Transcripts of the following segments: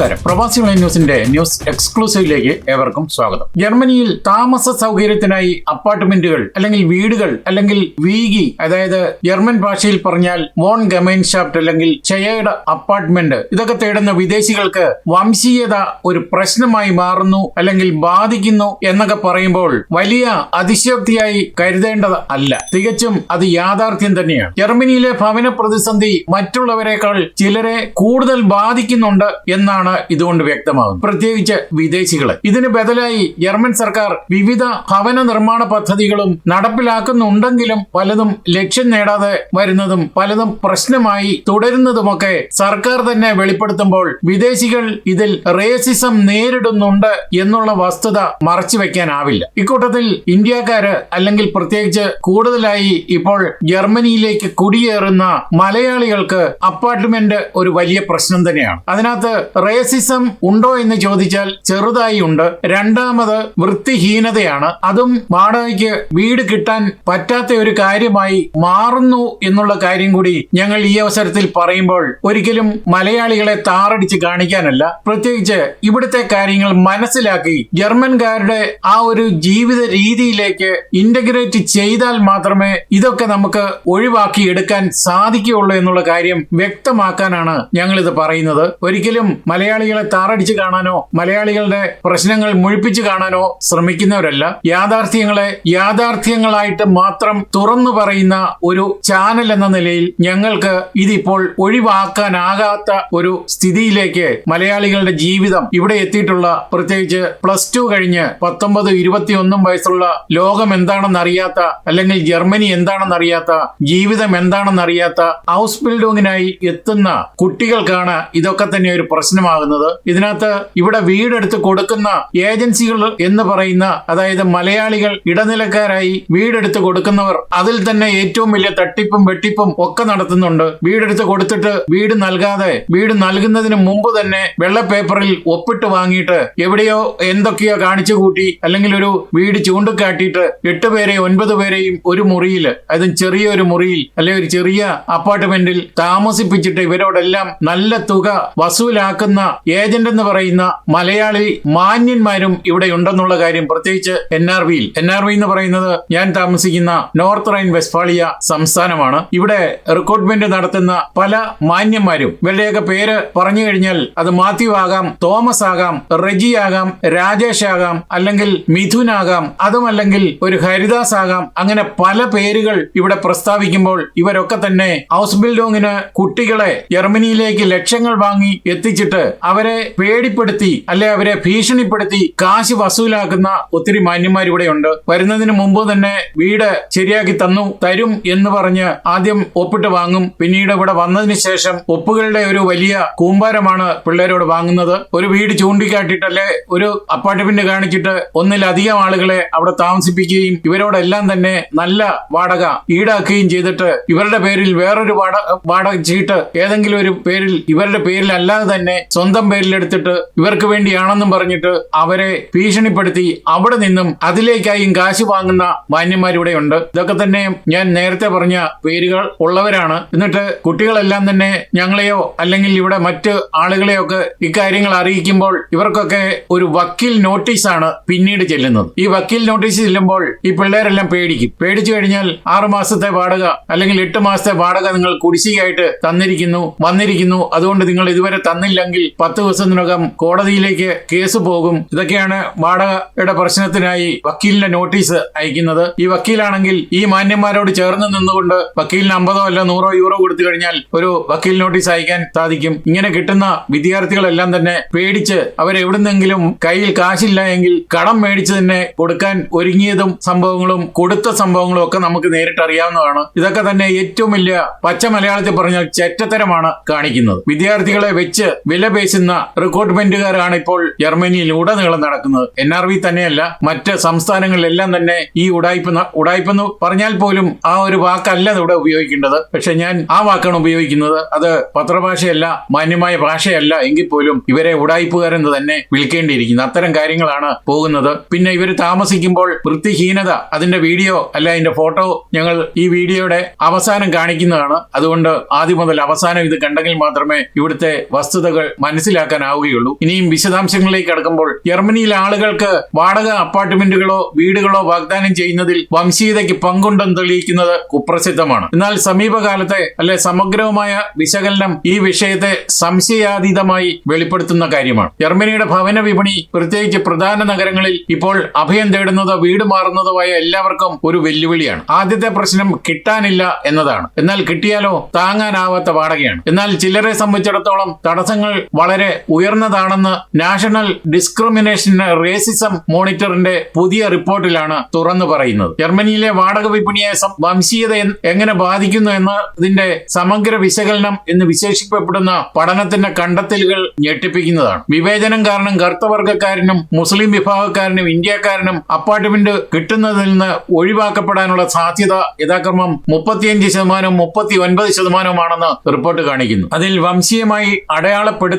നമസ്കാരം. പ്രവാസി ന്യൂസിന്റെ ന്യൂസ് എക്സ്ക്ലൂസീവിലേക്ക് ഏവർക്കും സ്വാഗതം. ജർമ്മനിയിൽ താമസ സൗകര്യത്തിനായി അപ്പാർട്ട്മെന്റുകൾ അല്ലെങ്കിൽ വീടുകൾ അല്ലെങ്കിൽ വീഗി അതായത് ജർമ്മൻ ഭാഷയിൽ പറഞ്ഞാൽ വോൺ ഗമൈൻഷാഫ്റ്റ് അല്ലെങ്കിൽ ചെയർഡ് അപ്പാർട്ട്മെന്റ് ഇതൊക്കെ തേടുന്ന വിദേശികൾക്ക് വംശീയത ഒരു പ്രശ്നമായി മാറുന്നു അല്ലെങ്കിൽ ബാധിക്കുന്നു എന്നൊക്കെ പറയുമ്പോൾ വലിയ അതിശയോക്തിയായി കരുതേണ്ടത് അല്ല. തികച്ചും അത് യാഥാർത്ഥ്യം തന്നെയാണ്. ജർമ്മനിയിലെ ഭവന പ്രതിസന്ധി മറ്റുള്ളവരെക്കാൾ ചിലരെ കൂടുതൽ ബാധിക്കുന്നുണ്ട് എന്നാണ് ഇതുകൊണ്ട് വ്യക്തമാകുന്നത് പ്രത്യേകിച്ച് വിദേശികളെ. ഇതിന് ബദലായി ജർമ്മൻ സർക്കാർ വിവിധ ഭവന നിർമ്മാണ പദ്ധതികളും നടപ്പിലാക്കുന്നുണ്ടെങ്കിലും പലതും ലക്ഷ്യം നേടാതെ വരുന്നതും പലതും പ്രശ്നമായി തുടരുന്നതുമൊക്കെ സർക്കാർ തന്നെ വെളിപ്പെടുത്തുമ്പോൾ വിദേശികൾ ഇതിൽ റേസിസം നേരിടുന്നുണ്ട് എന്നുള്ള വസ്തുത മറച്ചു വെക്കാനാവില്ല. ഇക്കൂട്ടത്തിൽ ഇന്ത്യക്കാര് അല്ലെങ്കിൽ പ്രത്യേകിച്ച് കൂടുതലായി ഇപ്പോൾ ജർമ്മനിയിലേക്ക് കുടിയേറുന്ന മലയാളികൾക്ക് അപ്പാർട്ട്മെന്റ് ഒരു വലിയ പ്രശ്നം തന്നെയാണ്. അതിനകത്ത് റേസിസം ഉണ്ടോ എന്ന് ചോദിച്ചാൽ ചെറുതായി ഉണ്ട്. രണ്ടാമത് വൃത്തിഹീനതയാണ്. അതും വാടകയ്ക്ക് വീട് കിട്ടാൻ പറ്റാത്ത ഒരു കാര്യമായി മാറുന്നു എന്നുള്ള കാര്യം കൂടി ഞങ്ങൾ ഈ അവസരത്തിൽ പറയുമ്പോൾ ഒരിക്കലും മലയാളികളെ താറടിച്ച് കാണിക്കാനല്ല. പ്രത്യേകിച്ച് ഇവിടുത്തെ കാര്യങ്ങൾ മനസ്സിലാക്കി ജർമ്മൻകാരുടെ ആ ഒരു ജീവിത രീതിയിലേക്ക് ഇന്റഗ്രേറ്റ് ചെയ്താൽ മാത്രമേ ഇതൊക്കെ നമുക്ക് ഒഴിവാക്കി എടുക്കാൻ സാധിക്കുകയുള്ളൂ എന്നുള്ള കാര്യം വ്യക്തമാക്കാനാണ് ഞങ്ങൾ ഇത് പറയുന്നത്. ഒരിക്കലും മലയാളികളെ താറടിച്ച് കാണാനോ മലയാളികളുടെ പ്രശ്നങ്ങൾ മുഴിപ്പിച്ച് കാണാനോ ശ്രമിക്കുന്നവരല്ല. യാഥാർത്ഥ്യങ്ങളെ യാഥാർത്ഥ്യങ്ങളായിട്ട് മാത്രം തുറന്നു പറയുന്ന ഒരു ചാനൽ എന്ന നിലയിൽ ഞങ്ങൾക്ക് ഇതിപ്പോൾ ഒഴിവാക്കാനാകാത്ത ഒരു സ്ഥിതിയിലേക്ക് മലയാളികളുടെ ജീവിതം ഇവിടെ എത്തിയിട്ടുള്ള പ്രത്യേകിച്ച് പ്ലസ് ടു കഴിഞ്ഞ് പത്തൊമ്പത് ഇരുപത്തിയൊന്നും വയസ്സുള്ള ലോകം എന്താണെന്ന് അറിയാത്ത അല്ലെങ്കിൽ ജർമ്മനി എന്താണെന്ന് അറിയാത്ത ജീവിതം എന്താണെന്ന് അറിയാത്ത ഹൗസ് ബിൽഡിങ്ങിനായി എത്തുന്ന കുട്ടികൾക്കാണ് ഇതൊക്കെ തന്നെ ഒരു പ്രശ്നമാകുന്നത് ഇതിനകത്ത് ഇവിടെ വീടെടുത്ത് കൊടുക്കുന്ന ഏജൻസികൾ എന്ന് പറയുന്ന അതായത് മലയാളികൾ ഇടനിലക്കാരായി വീടെടുത്ത് കൊടുക്കുന്നവർ അതിൽ തന്നെ ഏറ്റവും വലിയ തട്ടിപ്പും വെട്ടിപ്പും ഒക്കെ നടത്തുന്നുണ്ട്. വീടെടുത്ത് കൊടുത്തിട്ട് വീട് നൽകാതെ വീട് നൽകുന്നതിന് മുമ്പ് തന്നെ വെള്ള പേപ്പറിൽ ഒപ്പിട്ട് വാങ്ങിയിട്ട് എവിടെയോ എന്തൊക്കെയോ കാണിച്ചു കൂട്ടി അല്ലെങ്കിൽ ഒരു വീട് ചൂണ്ടിക്കാട്ടിയിട്ട് എട്ട് പേരെ ഒൻപത് പേരെയും ഒരു മുറിയിൽ അതും ചെറിയൊരു മുറിയിൽ അല്ലെങ്കിൽ ഒരു ചെറിയ അപ്പാർട്ട്മെന്റിൽ താമസിപ്പിച്ചിട്ട് ഇവരോടെല്ലാം നല്ല തുക വസൂലാക്കുന്ന ഏജന്റ് എന്ന് പറയുന്ന മലയാളി മാന്യന്മാരും ഇവിടെ ഉണ്ടെന്നുള്ള കാര്യം പ്രത്യേകിച്ച് എൻ ആർ വിയിൽ. എൻ ആർ വി എന്ന് പറയുന്നത് ഞാൻ താമസിക്കുന്ന നോർത്ത് റൈൻ വെസ്റ്റ്ഫാളിയ സംസ്ഥാനമാണ്. ഇവിടെ റിക്രൂട്ട്മെന്റ് നടത്തുന്ന പല മാന്യന്മാരും. ഇവരുടെയൊക്കെ പേര് പറഞ്ഞു കഴിഞ്ഞാൽ അത് മാത്യു ആകാം തോമസ് ആകാം റെജി ആകാം രാജേഷ് ആകാം അല്ലെങ്കിൽ മിഥുൻ ആകാം അതുമല്ലെങ്കിൽ ഒരു ഹരിദാസ് ആകാം. അങ്ങനെ പല പേരുകൾ ഇവിടെ പ്രസ്താവിക്കുമ്പോൾ ഇവരൊക്കെ തന്നെ ഹൗസ് ബിൽഡിങ്ങിന് കുട്ടികളെ ജർമ്മനിയിലേക്ക് ലക്ഷങ്ങൾ വാങ്ങി എത്തിച്ചിട്ട് അവരെ പേടിപ്പെടുത്തി അല്ലെ അവരെ ഭീഷണിപ്പെടുത്തി കാശ് വസൂലാക്കുന്ന ഒത്തിരി മാന്യന്മാർ ഇവിടെ ഉണ്ട്. വരുന്നതിന് മുമ്പ് തന്നെ വീട് ശരിയാക്കി തന്നു തരും എന്ന് പറഞ്ഞ് ആദ്യം ഒപ്പിട്ട് വാങ്ങും. പിന്നീട് ഇവിടെ വന്നതിന് ശേഷം ഒപ്പുകളുടെ ഒരു വലിയ കൂമ്പാരമാണ് പിള്ളേരോട് വാങ്ങുന്നത്. ഒരു വീട് ചൂണ്ടിക്കാട്ടിട്ടല്ലേ ഒരു അപ്പാർട്ട്മെന്റ് കാണിച്ചിട്ട് ഒന്നിലധികം ആളുകളെ അവിടെ താമസിപ്പിക്കുകയും ഇവരോടെല്ലാം തന്നെ നല്ല വാടക ഈടാക്കുകയും ചെയ്തിട്ട് ഇവരുടെ പേരിൽ വേറൊരു വാട- വാടക ചീട്ട് ഏതെങ്കിലും ഒരു പേരിൽ ഇവരുടെ പേരിൽ അല്ലാതെ തന്നെ സ്വന്തം പേരിലെടുത്തിട്ട് ഇവർക്ക് വേണ്ടിയാണെന്നും പറഞ്ഞിട്ട് അവരെ ഭീഷണിപ്പെടുത്തി അവിടെ നിന്നും അതിലേക്കായും കാശ് വാങ്ങുന്ന മാന്യന്മാരിവിടെ ഉണ്ട്. ഇതൊക്കെ തന്നെ ഞാൻ നേരത്തെ പറഞ്ഞ പേരുകൾ ഉള്ളവരാണ്. എന്നിട്ട് കുട്ടികളെല്ലാം തന്നെ ഞങ്ങളെയോ അല്ലെങ്കിൽ ഇവിടെ മറ്റ് ആളുകളെയോ ഒക്കെ ഇക്കാര്യങ്ങൾ അറിയിക്കുമ്പോൾ ഇവർക്കൊക്കെ ഒരു വക്കീൽ നോട്ടീസാണ് പിന്നീട് ചെല്ലുന്നത്. ഈ വക്കീൽ നോട്ടീസ് ചെല്ലുമ്പോൾ ഈ പിള്ളേരെല്ലാം പേടിക്കും. പേടിച്ചു കഴിഞ്ഞാൽ ആറു മാസത്തെ വാടക അല്ലെങ്കിൽ എട്ട് മാസത്തെ വാടക നിങ്ങൾ കുടിശ്ശികയായിട്ട് തന്നിരിക്കുന്നു വന്നിരിക്കുന്നു. അതുകൊണ്ട് നിങ്ങൾ ഇതുവരെ തന്നില്ലെങ്കിൽ പത്ത് ദിവസത്തിനകം കോടതിയിലേക്ക് കേസ് പോകും. ഇതൊക്കെയാണ് വാടകയുടെ പ്രശ്നത്തിനായി വക്കീലിന്റെ നോട്ടീസ് അയക്കുന്നത്. ഈ വക്കീലാണെങ്കിൽ ഈ മാന്യന്മാരോട് ചേർന്ന് നിന്നുകൊണ്ട് വക്കീലിന് അമ്പതോ അല്ല നൂറോ യൂറോ കൊടുത്തു കഴിഞ്ഞാൽ ഒരു വക്കീൽ നോട്ടീസ് അയക്കാൻ സാധിക്കും. ഇങ്ങനെ കിട്ടുന്ന വിദ്യാർത്ഥികളെല്ലാം തന്നെ പേടിച്ച് അവരെവിടുന്നെങ്കിലും കയ്യിൽ കാശില്ല എങ്കിൽ കടം മേടിച്ച് തന്നെ കൊടുക്കാൻ ഒരുങ്ങിയതും സംഭവങ്ങളും കൊടുത്ത സംഭവങ്ങളും ഒക്കെ നമുക്ക് നേരിട്ട് അറിയാവുന്നതാണ്. ഇതൊക്കെ തന്നെ ഏറ്റവും വലിയ പച്ച മലയാളത്തിൽ പറഞ്ഞാൽ ചെറ്റത്തരമാണ് കാണിക്കുന്നത്. വിദ്യാർത്ഥികളെ വെച്ച് വില പേശുന്ന റിക്രൂട്ട്മെന്റുകാരാണ് ഇപ്പോൾ ജർമ്മനിയിൽ ഉടനീളം നടക്കുന്നത്. എൻ ആർ വി തന്നെയല്ല മറ്റ് സംസ്ഥാനങ്ങളിലെല്ലാം തന്നെ ഈ ഉടായ്പ ഉടായ്പെന്ന് പറഞ്ഞാൽ പോലും ആ ഒരു വാക്കല്ല ഇവിടെ ഉപയോഗിക്കേണ്ടത്. പക്ഷെ ഞാൻ ആ വാക്കാണ് ഉപയോഗിക്കുന്നത്. അത് പത്രഭാഷയല്ല മാന്യമായ ഭാഷയല്ല എങ്കിൽ പോലും ഇവരെ ഉടായ്പുകാരെന്ന് തന്നെ വിളിക്കേണ്ടിയിരിക്കുന്നു. അത്തരം കാര്യങ്ങളാണ് പോകുന്നത്. പിന്നെ ഇവർ താമസിക്കുമ്പോൾ വൃത്തിഹീനത അതിന്റെ വീഡിയോ അല്ല അതിന്റെ ഫോട്ടോ ഞങ്ങൾ ഈ വീഡിയോയുടെ അവസാനം കാണിക്കുന്നതാണ്. അതുകൊണ്ട് ആദ്യം മുതൽ അവസാനം ഇത് കണ്ടെങ്കിൽ മാത്രമേ ഇവിടുത്തെ വസ്തുതകൾ മനസ്സിലാക്കാനാവുകയുള്ളൂ. ഇനിയും വിശദാംശങ്ങളിലേക്ക് കടക്കുമ്പോൾ ജർമ്മനിയിലെ ആളുകൾക്ക് വാടക അപ്പാർട്ട്മെന്റുകളോ വീടുകളോ വാഗ്ദാനം ചെയ്യുന്നതിൽ വംശീയതയ്ക്ക് പങ്കുണ്ടെന്ന് തെളിയിക്കുന്നത് കുപ്രസിദ്ധമാണ്. എന്നാൽ സമീപകാലത്തെ അല്ലെ സമഗ്രവുമായ വിശകലനം ഈ വിഷയത്തെ സംശയാതീതമായി വെളിപ്പെടുത്തുന്ന കാര്യമാണ്. ജർമ്മനിയുടെ ഭവന വിപണി പ്രത്യേകിച്ച് പ്രധാന നഗരങ്ങളിൽ ഇപ്പോൾ അഭയം തേടുന്നതോ വീട് മാറുന്നതോ ആയ എല്ലാവർക്കും ഒരു വെല്ലുവിളിയാണ്. ആദ്യത്തെ പ്രശ്നം കിട്ടാനില്ല എന്നതാണ്. എന്നാൽ കിട്ടിയാലോ താങ്ങാനാവാത്ത വാടകയാണ്. എന്നാൽ ചിലരെ സംബന്ധിച്ചിടത്തോളം തടസ്സങ്ങൾ വളരെ ഉയർന്നതാണെന്ന് നാഷണൽ ഡിസ്ക്രിമിനേഷൻ റേസിസം മോണിറ്ററിന്റെ പുതിയ റിപ്പോർട്ടിലാണ് തുറന്നു പറയുന്നത്. ജർമ്മനിയിലെ വാടക വിപണിയെ വംശീയത എങ്ങനെ ബാധിക്കുന്നു എന്നതിന്റെ സമഗ്ര വിശകലനം എന്ന് വിശേഷിക്കപ്പെടുന്ന പഠനത്തിന്റെ കണ്ടെത്തലുകൾ ഞെട്ടിപ്പിക്കുന്നതാണ്. വിവേചനം കാരണം കറുത്തവർഗക്കാരനും മുസ്ലിം വിഭാഗക്കാരനും ഇന്ത്യക്കാരനും അപ്പാർട്ട്മെന്റ് കിട്ടുന്നതിൽ നിന്ന് ഒഴിവാക്കപ്പെടാനുള്ള സാധ്യത യഥാക്രമം മുപ്പത്തിയഞ്ച് ശതമാനവും മുപ്പത്തി ഒൻപത് ശതമാനവുമാണെന്ന് റിപ്പോർട്ട് കാണിക്കുന്നു. അതിൽ വംശീയമായി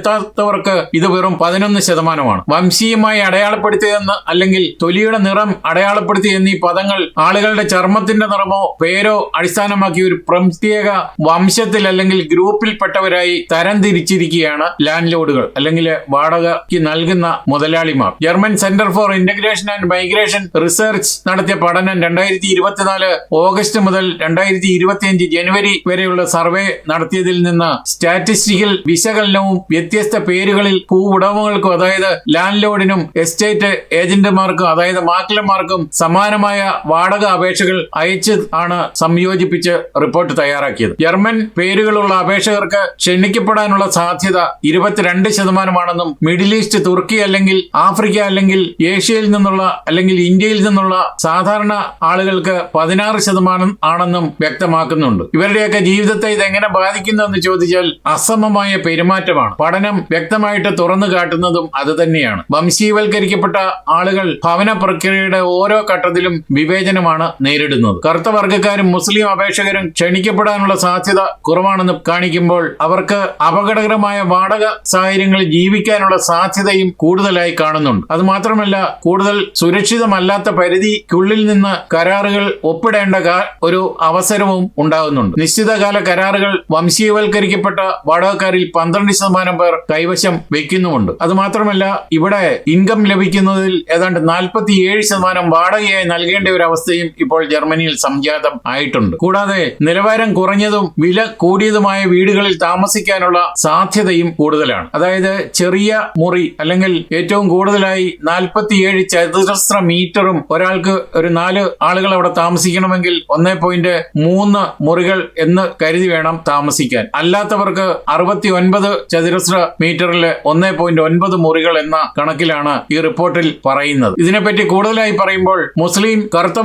അടയാളപ്പെടുത്താത്തവർക്ക് ഇത് വെറും പതിനൊന്ന് ശതമാനമാണ്. വംശീയമായി അടയാളപ്പെടുത്തിയതെന്ന് അല്ലെങ്കിൽ തൊലിയുടെ നിറം അടയാളപ്പെടുത്തി എന്നീ പദങ്ങൾ ആളുകളുടെ ചർമ്മത്തിന്റെ നിറമോ പേരോ അടിസ്ഥാനമാക്കി ഒരു പ്രത്യേക വംശത്തിൽ അല്ലെങ്കിൽ ഗ്രൂപ്പിൽപ്പെട്ടവരായി തരംതിരിച്ചിരിക്കുകയാണ് ലാൻഡ് ലോഡുകൾ അല്ലെങ്കിൽ വാടകയ്ക്ക് നൽകുന്ന മുതലാളിമാർ. German centre for integration and migration research നടത്തിയ പഠനം രണ്ടായിരത്തി ഇരുപത്തിനാല് ഓഗസ്റ്റ് മുതൽ രണ്ടായിരത്തി ഇരുപത്തിയഞ്ച് ജനുവരി വരെയുള്ള സർവേ നടത്തിയതിൽ നിന്ന് സ്റ്റാറ്റിസ്റ്റിക്കൽ വിശകലനവും വ്യത്യസ്ത പേരുകളിൽ ഭൂവുടമകൾക്കും അതായത് ലാൻഡ് ലോഡിനും എസ്റ്റേറ്റ് ഏജന്റുമാർക്കും അതായത് മാക്കലന്മാർക്കും സമാനമായ വാടക അപേക്ഷകൾ അയച്ച് ആണ് സംയോജിപ്പിച്ച് റിപ്പോർട്ട് തയ്യാറാക്കിയത്. ജർമ്മൻ പേരുകളുള്ള അപേക്ഷകർക്ക് ക്ഷണിക്കപ്പെടാനുള്ള സാധ്യത ഇരുപത്തിരണ്ട് ശതമാനമാണെന്നും മിഡിൽ ഈസ്റ്റ് തുർക്കി അല്ലെങ്കിൽ ആഫ്രിക്ക അല്ലെങ്കിൽ ഏഷ്യയിൽ നിന്നുള്ള അല്ലെങ്കിൽ ഇന്ത്യയിൽ നിന്നുള്ള സാധാരണ ആളുകൾക്ക് പതിനാറ് ശതമാനം ആണെന്നും വ്യക്തമാക്കുന്നുണ്ട്. ഇവരുടെയൊക്കെ ജീവിതത്തെ ഇത് എങ്ങനെ ബാധിക്കുന്നു എന്ന് ചോദിച്ചാൽ അസമമായ പെരുമാറ്റമാണ്. പഠനം വ്യക്തമായിട്ട് തുറന്നു കാട്ടുന്നതും അത് തന്നെയാണ്. വംശീയവൽക്കരിക്കപ്പെട്ട ആളുകൾ ഭവന പ്രക്രിയയുടെ ഓരോ ഘട്ടത്തിലും വിവേചനമാണ് നേരിടുന്നത്. കറുത്ത വർഗക്കാരും മുസ്ലിം അപേക്ഷകരും ക്ഷണിക്കപ്പെടാനുള്ള സാധ്യത കുറവാണെന്ന് കാണിക്കുമ്പോൾ അവർക്ക് അപകടകരമായ വാടക സാഹചര്യങ്ങളിൽ ജീവിക്കാനുള്ള സാധ്യതയും കൂടുതലായി കാണുന്നുണ്ട്. അത് മാത്രമല്ല കൂടുതൽ സുരക്ഷിതമല്ലാത്ത പരിധിക്കുള്ളിൽ നിന്ന് കരാറുകൾ ഒപ്പിടേണ്ട ഒരു അവസരവും ഉണ്ടാകുന്നുണ്ട്. നിശ്ചിതകാല കരാറുകൾ വംശീയവൽക്കരിക്കപ്പെട്ട വാടകക്കാരിൽ പന്ത്രണ്ട് ശതമാനം പേർ കൈവശം വെക്കുന്നുമുണ്ട്. അത് മാത്രമല്ല ഇവിടെ ഇൻകം ലഭിക്കുന്നതിൽ ഏതാണ്ട് നാൽപ്പത്തിയേഴ് ശതമാനം വാടകയായി നൽകേണ്ട ഒരു അവസ്ഥയും ഇപ്പോൾ ജർമ്മനിയിൽ സംജാതം ആയിട്ടുണ്ട്. കൂടാതെ നിലവാരം കുറഞ്ഞതും വില കൂടിയതുമായ വീടുകളിൽ താമസിക്കാനുള്ള സാധ്യതയും കൂടുതലാണ്. അതായത് ചെറിയ മുറി അല്ലെങ്കിൽ ഏറ്റവും കൂടുതലായി നാൽപ്പത്തിയേഴ് ചതുരശ്ര മീറ്ററും ഒരാൾക്ക് ഒരു നാല് ആളുകൾ അവിടെ താമസിക്കണമെങ്കിൽ ഒന്നേ പോയിന്റ് മൂന്ന് മുറികൾ എന്ന് കരുതി വേണം താമസിക്കാൻ. അല്ലാത്തവർക്ക് അറുപത്തി ഒൻപത് ചതുരശ്ര മീറ്ററിൽ ഒന്നേ പോയിന്റ് ഒൻപത് മുറികൾ എന്ന കണക്കിലാണ് ഈ റിപ്പോർട്ടിൽ പറയുന്നത്. ഇതിനെപ്പറ്റി കൂടുതലായി പറയുമ്പോൾ മുസ്ലിം കറുത്ത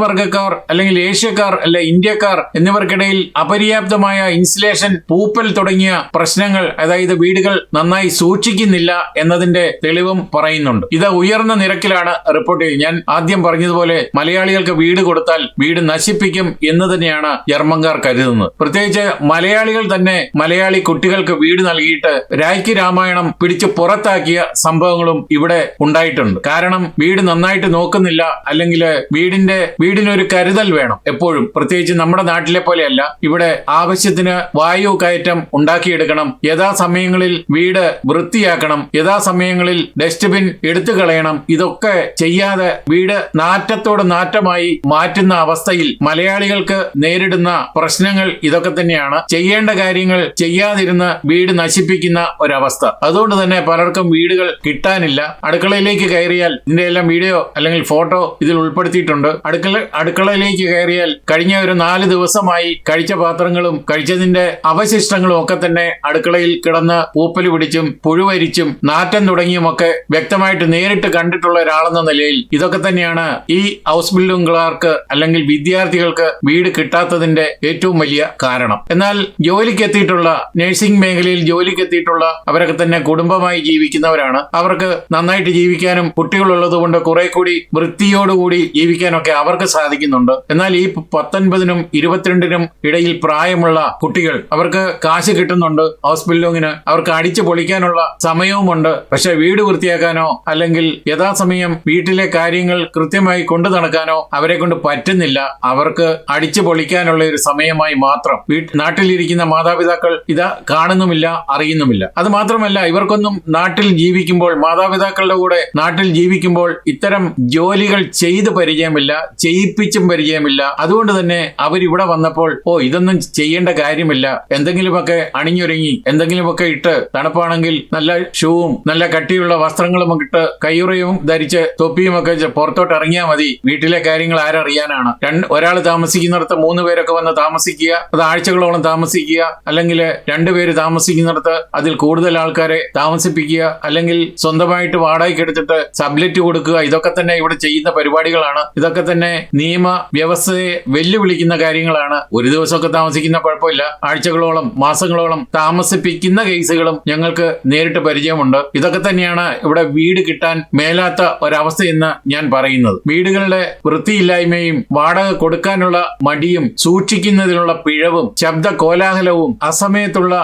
അല്ലെങ്കിൽ ഏഷ്യക്കാർ അല്ലെ ഇന്ത്യക്കാർ എന്നിവർക്കിടയിൽ അപര്യാപ്തമായ ഇൻസുലേഷൻ പൂപ്പൽ തുടങ്ങിയ പ്രശ്നങ്ങൾ അതായത് വീടുകൾ നന്നായി സൂക്ഷിക്കുന്നില്ല എന്നതിന്റെ തെളിവും പറയുന്നുണ്ട്. ഇത് ഉയർന്ന നിരക്കിലാണ് റിപ്പോർട്ട് ഞാൻ ആദ്യം പറഞ്ഞതുപോലെ മലയാളികൾക്ക് വീട് കൊടുത്താൽ വീട് നശിപ്പിക്കും എന്ന് തന്നെയാണ് ജർമ്മൻകാർ കരുതുന്നത്. പ്രത്യേകിച്ച് മലയാളികൾ തന്നെ മലയാളി കുട്ടികൾക്ക് വീട് നൽകിയിട്ട് രായ്ക്ക് രാമായണം പിടിച്ച് പുറത്താക്കിയ സംഭവങ്ങളും ഇവിടെ ഉണ്ടായിട്ടുണ്ട്. കാരണം വീട് നന്നായിട്ട് നോക്കുന്നില്ല അല്ലെങ്കിൽ വീടിന്റെ വീടിനൊരു കരുതൽ വേണം എപ്പോഴും. പ്രത്യേകിച്ച് നമ്മുടെ നാട്ടിലെ പോലെയല്ല. ഇവിടെ ആവശ്യത്തിന് വായു കയറ്റം ഉണ്ടാക്കിയെടുക്കണം. യഥാസമയങ്ങളിൽ വീട് വൃത്തിയാക്കണം. യഥാസമയങ്ങളിൽ ഡസ്റ്റ്ബിൻ എടുത്തു കളയണം. ഇതൊക്കെ ചെയ്യാതെ വീട് നാറ്റത്തോട് നാറ്റമായി മാറ്റുന്ന അവസ്ഥയിൽ മലയാളികൾക്ക് നേരിടുന്ന പ്രശ്നങ്ങൾ ഇതൊക്കെ തന്നെയാണ്. ചെയ്യേണ്ട കാര്യങ്ങൾ ചെയ്യാതിരുന്ന് വീട് നശിപ്പിക്കുന്ന ഒരവസ്ഥ. അതുകൊണ്ട് തന്നെ പലർക്കും വീടുകൾ കിട്ടാനില്ല. അടുക്കളയിലേക്ക് കയറിയാൽ ഇതിന്റെ എല്ലാം വീഡിയോ അല്ലെങ്കിൽ ഫോട്ടോ ഇതിൽ ഉൾപ്പെടുത്തിയിട്ടുണ്ട്. അടുക്കള അടുക്കളയിലേക്ക് കയറിയാൽ കഴിഞ്ഞ ഒരു നാല് ദിവസമായി കഴിച്ച പാത്രങ്ങളും കഴിച്ചതിന്റെ അവശിഷ്ടങ്ങളും ഒക്കെ തന്നെ അടുക്കളയിൽ കിടന്ന് പൂപ്പൽ പിടിച്ചും പുഴുവരിച്ചും നാറ്റം തുടങ്ങിയുമൊക്കെ വ്യക്തമായിട്ട് നേരിട്ട് കണ്ടിട്ടുള്ള ഒരാളെന്ന നിലയിൽ ഇതൊക്കെ തന്നെയാണ് ഈ ഹൗസ് ബിൽഡിംഗുകാർക്ക് അല്ലെങ്കിൽ വിദ്യാർത്ഥികൾക്ക് വീട് കിട്ടാത്തതിന്റെ ഏറ്റവും വലിയ കാരണം. എന്നാൽ ജോലിക്കെത്തിയിട്ടുള്ള നഴ്സിംഗ് മേഖലയിൽ ജോലിക്ക് എത്തിയിട്ടുള്ള അവരൊക്കെ തന്നെ കുടുംബമായി ജീവിക്കുന്നവരാണ്. അവർക്ക് നന്നായിട്ട് ജീവിക്കാനും കുട്ടികളുള്ളത് കൊണ്ട് കുറെ കൂടി വൃത്തിയോടുകൂടി ജീവിക്കാനൊക്കെ അവർക്ക് സാധിക്കുന്നുണ്ട്. എന്നാൽ ഈ പത്തൊൻപതിനും ഇരുപത്തിരണ്ടിനും ഇടയിൽ പ്രായമുള്ള കുട്ടികൾ അവർക്ക് കാശ് കിട്ടുന്നുണ്ട്. ഹൗസ് ബിൽഡിങ്ങിന് അവർക്ക് അടിച്ചു പൊളിക്കാനുള്ള സമയവുമുണ്ട്. പക്ഷെ വീട് വൃത്തിയാക്കാനോ അല്ലെങ്കിൽ യഥാസമയം വീട്ടിലെ കാര്യങ്ങൾ കൃത്യമായി കൊണ്ടു നടക്കാനോ അവരെ കൊണ്ട് പറ്റുന്നില്ല. അവർക്ക് അടിച്ചു പൊളിക്കാനുള്ള ഒരു സമയമായി മാത്രം നാട്ടിലിരിക്കുന്ന മാതാപിതാക്കൾ ഇത് കാണുന്നുമില്ല അറിയുന്നുമില്ല. അത് മാത്രമല്ല ഇവർക്കൊന്നും നാട്ടിൽ ജീവിക്കുമ്പോൾ മാതാപിതാക്കളുടെ കൂടെ നാട്ടിൽ ജീവിക്കുമ്പോൾ ഇത്തരം ജോലികൾ ചെയ്ത് പരിചയമില്ല ചെയ്യിപ്പിച്ചും പരിചയമില്ല. അതുകൊണ്ട് തന്നെ അവരിവിടെ വന്നപ്പോൾ ഓ ഇതൊന്നും ചെയ്യേണ്ട കാര്യമില്ല. എന്തെങ്കിലുമൊക്കെ അണിഞ്ഞൊരുങ്ങി എന്തെങ്കിലുമൊക്കെ ഇട്ട് തണുപ്പാണെങ്കിൽ നല്ല ഷൂവും നല്ല കട്ടിയുള്ള വസ്ത്രങ്ങളും ഒക്കെ ഇട്ട് കയ്യുറയും ധരിച്ച് തൊപ്പിയുമൊക്കെ പുറത്തോട്ട് ഇറങ്ങിയാൽ മതി. വീട്ടിലെ കാര്യങ്ങൾ ആരറിയാനാണ്. രണ്ട് ഒരാൾ താമസിക്കുന്നിടത്ത് മൂന്ന് പേരൊക്കെ വന്ന് താമസിക്കുക അത് ആഴ്ചകളോളം താമസിക്കുക അല്ലെങ്കിൽ രണ്ടുപേര് താമസിക്കുന്നിടത്ത് അതിൽ കൂടുതൽ ആൾക്കാരെ താമസിപ്പിക്കുക അല്ലെങ്കിൽ സ്വന്തമായിട്ട് വാടകയ്ക്ക് എടുത്തിട്ട് സബ്ലെറ്റ് കൊടുക്കുക ഇതൊക്കെ തന്നെ ഇവിടെ ചെയ്യുന്ന പരിപാടികളാണ്. ഇതൊക്കെ തന്നെ നിയമ വ്യവസ്ഥയെ വെല്ലുവിളിക്കുന്ന കാര്യങ്ങളാണ്. ഒരു ദിവസമൊക്കെ താമസിക്കുന്ന കുഴപ്പമില്ല. ആഴ്ചകളോളം മാസങ്ങളോളം താമസിപ്പിക്കുന്ന കേസുകളും ഞങ്ങൾക്ക് നേരിട്ട് പരിചയമുണ്ട്. ഇതൊക്കെ തന്നെയാണ് ഇവിടെ വീട് കിട്ടാൻ മേലാത്ത ഒരവസ്ഥയെന്ന് ഞാൻ പറയുന്നത്. വീടുകളുടെ വൃത്തിയില്ലായ്മയും വാടക കൊടുക്കാനുള്ള മടിയും സൂക്ഷിക്കുന്നതിനുള്ള പിഴവും ശബ്ദ കോലാഹലവും അസമയത്തുള്ള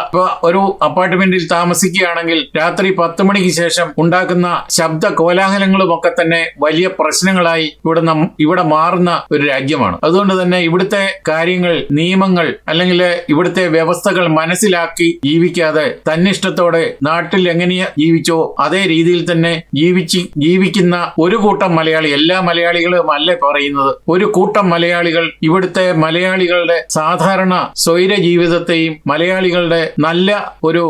ഒരു അപ്പാർട്ട്മെന്റിൽ താമസിക്കുകയാണെങ്കിൽ രാത്രി പത്ത് മണിക്ക് ശേഷം ഉണ്ടാക്കുന്ന ശബ്ദ കോലാഹലങ്ങളും ഒക്കെ തന്നെ വലിയ പ്രശ്നങ്ങളായി ഇവിടെ ഇവിടെ മാറുന്ന ഒരു രാജ്യമാണ്. അതുകൊണ്ട് തന്നെ ഇവിടുത്തെ കാര്യങ്ങൾ നിയമങ്ങൾ അല്ലെങ്കിൽ ഇവിടുത്തെ വ്യവസ്ഥകൾ മനസ്സിലാക്കി ജീവിക്കാതെ തന്നിഷ്ടത്തോടെ നാട്ടിൽ എങ്ങനെ ജീവിച്ചോ അതേ രീതിയിൽ തന്നെ ജീവിച്ച് ജീവിക്കുന്ന ഒരു കൂട്ടം മലയാളി എല്ലാ മലയാളികളും അല്ല പറയുന്നത്? ഒരു കൂട്ടം മലയാളികൾ ഇവിടുത്തെ മലയാളികളുടെ സാധാരണ സ്വൈര ജീവിതത്തെയും മലയാളികളുടെ നല്ല ഒരു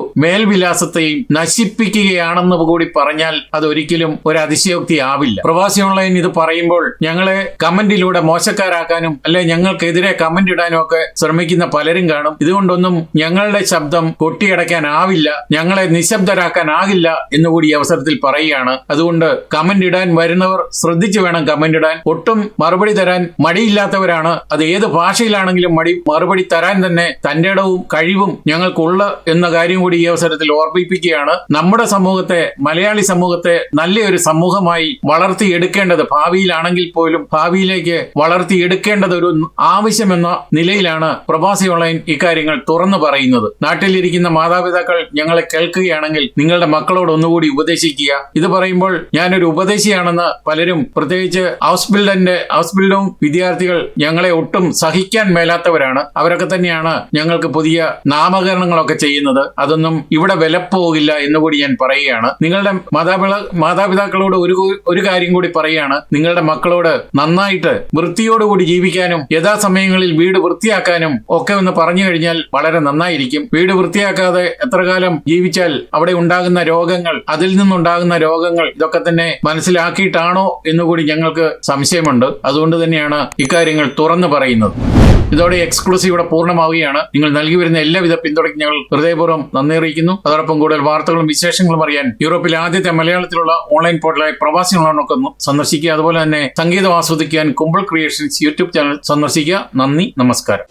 മേൽവിലാസത്തെയും നശിപ്പിക്കുകയാണെന്ന് കൂടി പറഞ്ഞാൽ അത് ഒരിക്കലും ഒരു അതിശയോക്തി ആവില്ല. പ്രവാസി ഓൺലൈൻ ഇത് പറയുമ്പോൾ ഞങ്ങളെ കമന്റിലൂടെ മോശക്കാരാക്കാനും അല്ലെ ഞങ്ങൾക്കെതിരെ കമന്റ് ഇടാനും ഒക്കെ ശ്രമിക്കുന്ന പലരും കാണും. ഇതുകൊണ്ടൊന്നും ഞങ്ങളുടെ ശബ്ദം കൊട്ടിയടക്കാനാവില്ല ഞങ്ങളെ നിശബ്ദരാക്കാനാകില്ല എന്നുകൂടി അവസരത്തിൽ പറയുകയാണ്. അതുകൊണ്ട് കമന്റ് ഇടാൻ വരുന്നവർ ശ്രദ്ധിച്ചു വേണം കമന്റ് ഇടാൻ. ഒട്ടും മറുപടി തരാൻ മടിയില്ലാത്തവരാണ്. അത് ഏത് ഭാഷയിലാണെങ്കിലും മടി മറുപടി തരാൻ തന്നെ തന്റെ ഇടവും കഴിവും ഞങ്ങൾക്കുള്ള എന്ന കാര്യം കൂടി ഈ അവസരത്തിൽ ഓർമ്മിപ്പിക്കുകയാണ് നമ്മുടെ സമൂഹത്തെ മലയാളി സമൂഹത്തെ നല്ലൊരു സമൂഹമായി വളർത്തിയെടുക്കേണ്ടത് ഭാവിയിലാണെങ്കിൽ പോലും ഭാവിയിലേക്ക് വളർത്തിയെടുക്കേണ്ടത് ഒരു ആവശ്യമെന്ന നിലയിലാണ് പ്രവാസി ഓൺലൈൻ ഇക്കാര്യങ്ങൾ തുറന്നു പറയുന്നത്. നാട്ടിലിരിക്കുന്ന മാതാപിതാക്കൾ ഞങ്ങളെ കേൾക്കുകയാണെങ്കിൽ നിങ്ങളുടെ മക്കളോട് ഒന്നുകൂടി ഉപദേശിക്കുക. ഇത് പറയുമ്പോൾ ഞാനൊരു ഉപദേശിയാണെന്ന് പലരും പ്രത്യേകിച്ച് ഹൗസ് ബിൽഡറിന്റെ ഹൗസ് ബിൽഡും വിദ്യാർത്ഥികൾ ഞങ്ങളെ ഒട്ടും സഹിക്കാൻ മേലാത്തവരാണ്. അവരൊക്കെ തന്നെയാണ് ഞങ്ങൾക്ക് പുതിയ നാമകരണങ്ങളൊക്കെ ചെയ്യുന്നത്. അതൊന്നും ഇവിടെ വിലപ്പോകില്ല എന്നുകൂടി ഞാൻ പറയുകയാണ്. നിങ്ങളുടെ മാതാപിതാ മാതാപിതാക്കളോട് ഒരു ഒരു കാര്യം കൂടി പറയുകയാണ്. നിങ്ങളുടെ മക്കളോട് നന്നായിട്ട് വൃത്തിയോടുകൂടി ജീവിക്കാനും യഥാസമയങ്ങളിൽ വീട് വൃത്തിയാക്കാനും ഒക്കെ ഒന്ന് പറഞ്ഞു കഴിഞ്ഞാൽ വളരെ നന്നായിരിക്കും. വീട് വൃത്തിയാക്കാതെ എത്ര കാലം ജീവിച്ചാൽ അവിടെ ഉണ്ടാകുന്ന രോഗങ്ങൾ അതിൽ നിന്നുണ്ടാകുന്ന രോഗങ്ങൾ ഇതൊക്കെ തന്നെ മനസ്സിലാക്കിയിട്ടാണോ എന്നുകൂടി ഞങ്ങൾക്ക് സംശയമുണ്ട്. അതുകൊണ്ട് തന്നെയാണ് ഇക്കാര്യങ്ങൾ തുറന്നു പറയുന്നത്. ഇതോടെ എക്സ്ക്ലൂസീവ് ഇവിടെ പൂർണമാവുകയാണ്. നിങ്ങൾ നൽകി വരുന്ന എല്ലാവിധ പിന്തുണയ്ക്ക് ഞങ്ങൾ ഹൃദയപൂർവം നന്ദി അറിയിക്കുന്നു. അതോടൊപ്പം കൂടുതൽ വാർത്തകളും വിശേഷങ്ങളും അറിയാൻ യൂറോപ്പിലെ ആദ്യത്തെ മലയാളത്തിലുള്ള ഓൺലൈൻ പോർട്ടലായ പ്രവാസി ഓൺലൈനൊക്കെ ഒന്ന് സന്ദർശിക്കുക. അതുപോലെ തന്നെ സംഗീതം ആസ്വദിക്കാൻ കുമ്പിൾ ക്രിയേഷൻസ് യൂട്യൂബ് ചാനൽ സന്ദർശിക്കുക. നന്ദി നമസ്കാരം.